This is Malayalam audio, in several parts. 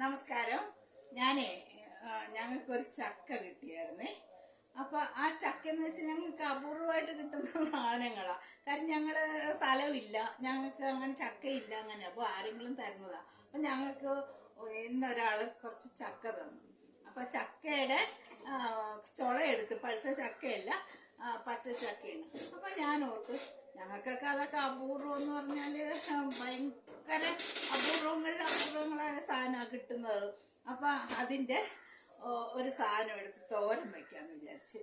നമസ്കാരം. ഞാനേ ഞങ്ങൾക്കൊരു ചക്ക കിട്ടിയായിരുന്നേ. അപ്പൊ ആ ചക്ക എന്ന് വെച്ചാൽ ഞങ്ങൾക്ക് അപൂർവമായിട്ട് കിട്ടുന്ന സാധനങ്ങളാണ് കാരണം ഞങ്ങൾ സ്ഥലമില്ല. ഞങ്ങൾക്ക് അങ്ങനെ ചക്കയില്ല അങ്ങനെ. അപ്പോൾ ആരെങ്കിലും തരുന്നതാ. അപ്പൊ ഞങ്ങൾക്ക് ഇന്നൊരാൾ കുറച്ച് ചക്ക തന്നു. അപ്പൊ ചക്കയുടെ ചുള ചുളയെടുത്ത് പഴുത്ത ചക്കയല്ല പച്ച ചക്കയാണ്. അപ്പൊ ഞാൻ ഓർക്ക് ഞങ്ങൾക്കൊക്കെ അതൊക്കെ അപൂർവം എന്ന് പറഞ്ഞാൽ ഭയങ്കര അപൂർവങ്ങളുടെ അപൂർവങ്ങളായ സാധനമാണ് കിട്ടുന്നത്. അപ്പം അതിന്റെ ഒരു സാധനം എടുത്ത് തോരൻ വയ്ക്കാമെന്ന് വിചാരിച്ച്.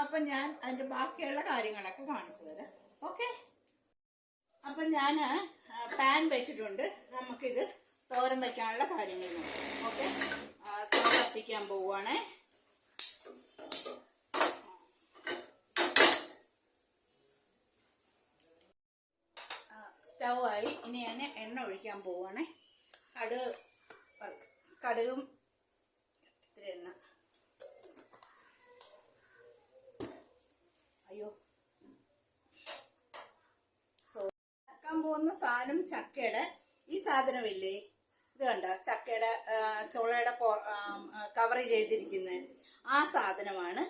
അപ്പം ഞാൻ അതിന്റെ ബാക്കിയുള്ള കാര്യങ്ങളൊക്കെ കാണിച്ചു തരാം. ഓക്കെ? അപ്പം ഞാൻ പാൻ വെച്ചിട്ടുണ്ട്. നമുക്കിത് തോരൻ വയ്ക്കാനുള്ള കാര്യങ്ങൾ നോക്കാം. ഓക്കെ? സ്റ്റവ് കത്തിക്കാൻ പോവുകയാണേ സ്റ്റവ് ആയി ഇനി ഞാൻ എണ്ണ ഒഴിക്കാൻ പോവുകയാണേ കടുക് കടുകും ഇത്തിരി എണ്ണ. അയ്യോ. സോ ചക്കാൻ പോകുന്ന സാധനം ചക്കയുടെ. ഈ സാധനമില്ലേ? ഇത് കണ്ട? ചക്കയുടെ ചോളയുടെ കവർ ചെയ്തിരിക്കുന്നത് ആ സാധനമാണ്.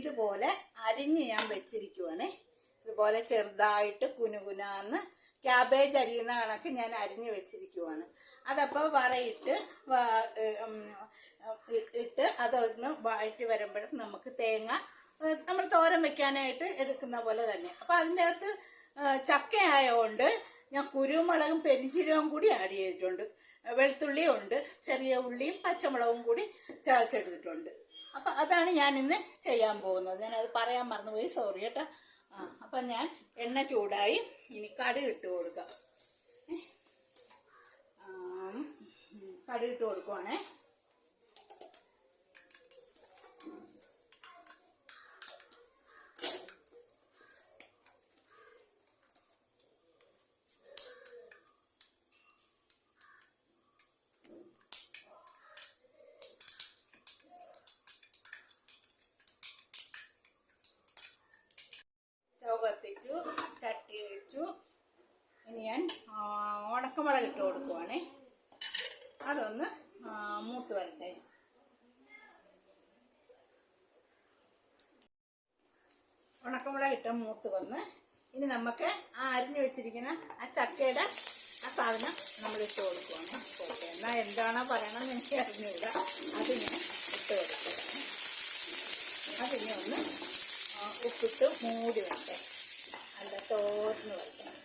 ഇതുപോലെ അരിഞ്ഞ് ഞാൻ വെച്ചിരിക്കുവാണേ. ഇതുപോലെ ചെറുതായിട്ട് കുനുകുനാന്ന് ക്യാബേജ് അരിയുന്ന കണക്ക് ഞാൻ അരിഞ്ഞ് വെച്ചിരിക്കുവാണ്. അതപ്പോൾ വറയിട്ട് ഇട്ട് അതൊന്ന് വഴറ്റി വരുമ്പോഴും നമുക്ക് തേങ്ങ നമ്മൾ തോരൻ വെക്കാനായിട്ട് എടുക്കുന്ന പോലെ തന്നെ. അപ്പം അതിന്റെ അകത്ത് ചക്കയായതുകൊണ്ട് ഞാൻ കുരുമുളകും പെരിഞ്ചീരവും കൂടി ആഡ് ചെയ്തിട്ടുണ്ട്. വെളുത്തുള്ളിയും ഉണ്ട് ചെറിയ ഉള്ളിയും പച്ചമുളകും കൂടി ചതച്ചെടുത്തിട്ടുണ്ട്. അപ്പം അതാണ് ഞാൻ ഇന്ന് ചെയ്യാൻ പോകുന്നത്. ഞാനത് പറയാൻ മറന്നുപോയി. സോറി കേട്ടോ. ആ അപ്പം ഞാൻ എണ്ണ ചൂടായി ഇനി കടുക് ഇട്ട് കൊടുക്കാം. കടി കടുക് ഇട്ട് കൊടുക്കുവാണേ സ്റ്റവ് കത്തിച്ചു ചട്ടി ഒഴിച്ചു ഇനി ഞാൻ ആ, ഉണക്കമുളക് ഇട്ട് കൊടുക്കുവാണേ അതൊന്ന് ആ, മൂത്ത് വരട്ടെ ഉണക്കമുളക് ഇട്ട മൂത്ത് വന്ന് ഇനി നമുക്ക് ആ അരിഞ്ഞു വെച്ചിരിക്കുന്ന ആ ചക്കയുടെ ആ സാധനം നമ്മൾ ഇട്ട് കൊടുക്കുവാണ്. ഓക്കെ എന്നാൽ എന്താണോ പറയണമെന്ന് എനിക്ക് അറിഞ്ഞില്ല അത് ഞാൻ ഇട്ട് കൊടുക്കുകയാണ് അതിനെ ഒന്ന് ഉപ്പിട്ട് മൂടി വെക്കാം അല്ല തോർന്ന് വെക്കണം.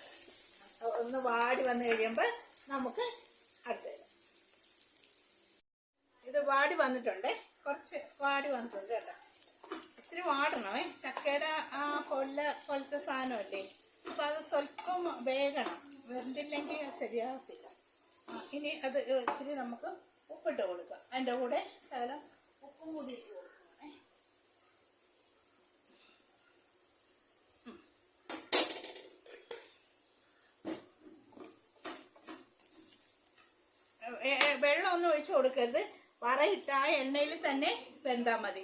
ഒന്ന് വാടി വന്നു കഴിയുമ്പോൾ നമുക്ക് അടുത്തത് ഇത് വാടി വന്നിട്ടുണ്ട്. കുറച്ച് വാടി വന്നിട്ടുണ്ട് കേട്ടോ. ഇത്തിരി വാടണമേ ചക്കയുടെ ആ കൊല്ല കൊലത്തെ സാധനമല്ലേ? അപ്പോൾ അത് സ്വല്പം വേഗണം വെന്തില്ലെങ്കിൽ ശരിയാകത്തില്ല ഇനി അത് ഇത്തിരി നമുക്ക് ഉപ്പിട്ട് കൊടുക്കാം. അതിന്റെ കൂടെ ശകലം ഉപ്പും കൂടി ഇട്ട് കൊടുക്കണേ ഏ, ഏ, വെള്ളം ഒന്നും ഒഴിച്ചു കൊടുക്കരുത്. വറയിട്ട് ആ എണ്ണയിൽ തന്നെ വെന്താൽ മതി.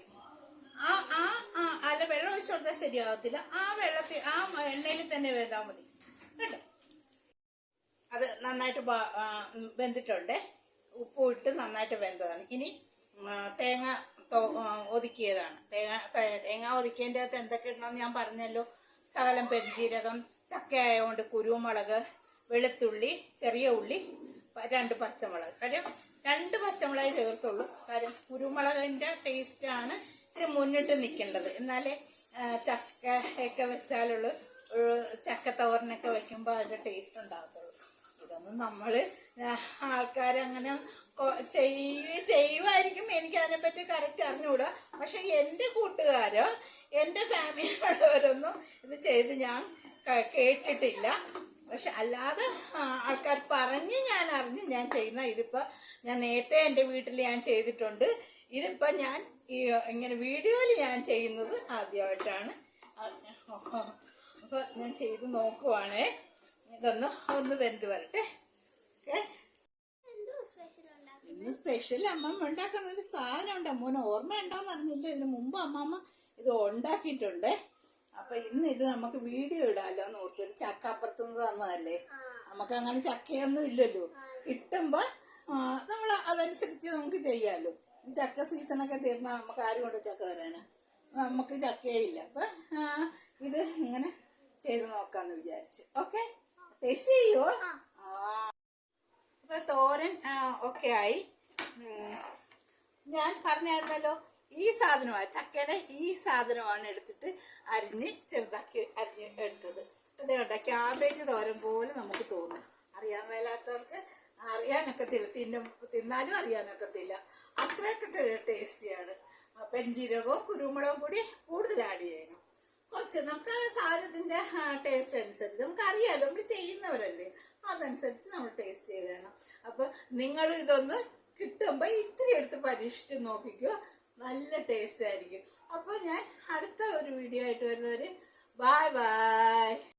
ആ ആ ആ അല്ല വെള്ളം ഒഴിച്ചു കൊടുത്താൽ ശരിയാകത്തില്ല ആ വെള്ളത്തിൽ ആ എണ്ണയിൽ തന്നെ വെന്താൽ മതി. കേട്ടോ? അത് നന്നായിട്ട് വെന്തിട്ടുണ്ട്. ഉപ്പ് ഇട്ട് നന്നായിട്ട് വെന്തതാണ്. ഇനി തേങ്ങ ഒതുക്കിയതാണ്. തേങ്ങ തേങ്ങ ഒതുക്കിയതിന്റെ അകത്ത് എന്തൊക്കെ ഇടണമെന്ന് ഞാൻ പറഞ്ഞല്ലോ. സകലം പെരുജീരകം ചക്ക ആയതുകൊണ്ട് കുരുമുളക് വെളുത്തുള്ളി ചെറിയ ഉള്ളി രണ്ട് പച്ചമുളക്. കാര്യം രണ്ട് പച്ചമുളക് ചേർത്തുള്ളൂ. കാര്യം കുരുമുളകിന്റെ ടേസ്റ്റാണ് ഇത്തിരി മുന്നിട്ട് നിൽക്കേണ്ടത്. എന്നാലേ ചക്ക ഒക്കെ വെച്ചാലുള്ളൂ ചക്ക തോരനൊക്കെ വെക്കുമ്പോൾ അതിന്റെ ടേസ്റ്റ് ഉണ്ടാകത്തുള്ളൂ. ഇതൊന്നും നമ്മൾ ആൾക്കാരങ്ങനെ ചെയ്യ ചെയ്യുമായിരിക്കും എനിക്ക് അതിനെപ്പറ്റി കറക്റ്റ് അറിഞ്ഞുകൂടാ. പക്ഷെ എന്റെ കൂട്ടുകാരോ എന്റെ ഫാമിലിയിലുള്ളവരൊന്നും ഇത് ചെയ്ത് ഞാൻ കേട്ടിട്ടില്ല. പക്ഷെ അല്ലാതെ ആൾക്കാർ പറഞ്ഞ് ഞാൻ അറിഞ്ഞ് ഞാൻ ചെയ്യുന്ന ഇതിപ്പോൾ ഞാൻ നേരത്തെ എന്റെ വീട്ടിൽ ഞാൻ ചെയ്തിട്ടുണ്ട്. ഇതിപ്പോൾ ഞാൻ ഈ ഇങ്ങനെ വീഡിയോയിൽ ഞാൻ ചെയ്യുന്നത് ആദ്യമായിട്ടാണ്. അപ്പോൾ ഞാൻ ചെയ്ത് നോക്കുവാണേ. ഇതൊന്ന് ഒന്ന് വെന്ത് വരട്ടെ. ഓക്കെ. ഇന്ന് സ്പെഷ്യൽ അമ്മമ്മ ഉണ്ടാക്കുന്ന ഒരു സാധനം ഉണ്ട്. അമ്മൂന് ഓർമ്മ ഉണ്ടോന്ന് അറിഞ്ഞില്ല. ഇതിന് മുമ്പ് അമ്മമ്മ ഇത് ഉണ്ടാക്കിയിട്ടുണ്ട്. അപ്പൊ ഇന്ന് ഇത് നമുക്ക് വീഡിയോ ഇടാലോ എന്ന് ഒരു ചക്ക അപ്പുറത്തുനിന്ന് തന്നതല്ലേ? നമുക്ക് അങ്ങനെ ചക്കയൊന്നും ഇല്ലല്ലോ. കിട്ടുമ്പോ നമ്മൾ അതനുസരിച്ച് നമുക്ക് ചെയ്യാമല്ലോ ചക്ക സീസണൊക്കെ തീർന്നാൽ നമുക്ക് ആരും കൊണ്ട് ചക്ക തരാനാ നമുക്ക് ചക്കയില്ല. അപ്പം ഇത് ഇങ്ങനെ ചെയ്ത് നോക്കാന്ന് വിചാരിച്ച്. ഓക്കെ? ടേസ്റ്റ് ചെയ്യുമോ ആ. ഇപ്പൊ തോരൻ ഒക്കെ ആയി. ഞാൻ പറഞ്ഞായിരുന്നല്ലോ ഈ സാധനമാണ് ചക്കയുടെ ഈ സാധനമാണ് എടുത്തിട്ട് അരിഞ്ഞ് ചെറുതാക്കി അരിഞ്ഞ് എടുത്തത്. അതേ കേട്ടോ ക്യാബേജ് തോരൻ പോലെ നമുക്ക് തോന്നും. അറിയാൻ മേലാത്തവർക്ക് അറിയാനൊക്കത്തില്ല തിന്നും തിന്നാലും അറിയാനൊക്കത്തില്ല. അത്രയൊക്കെ ടേസ്റ്റിയാണ്. പെഞ്ചീരകവും കുരുമുളകും കൂടി കൂടുതൽ ആഡ് ചെയ്യണം. കുറച്ച് നമുക്ക് സാധനത്തിന്റെ ടേസ്റ്റ് അനുസരിച്ച്. നമുക്ക് അറിയാലോ നമ്മൾ ചെയ്യുന്നവരല്ലേ. അതനുസരിച്ച് നമ്മൾ ടേസ്റ്റ് ചെയ്ത് തരണം. അപ്പൊ നിങ്ങൾ ഇതൊന്ന് കിട്ടുമ്പോൾ ഇത്തിരി എടുത്ത് പരീക്ഷിച്ച് നോക്കിക്കോ. നല്ല ടേസ്റ്റ് ആയിരിക്കും. അപ്പോൾ ഞാൻ അടുത്ത ഒരു വീഡിയോ ആയിട്ട് വരുന്നവര് ബായ് ബായ്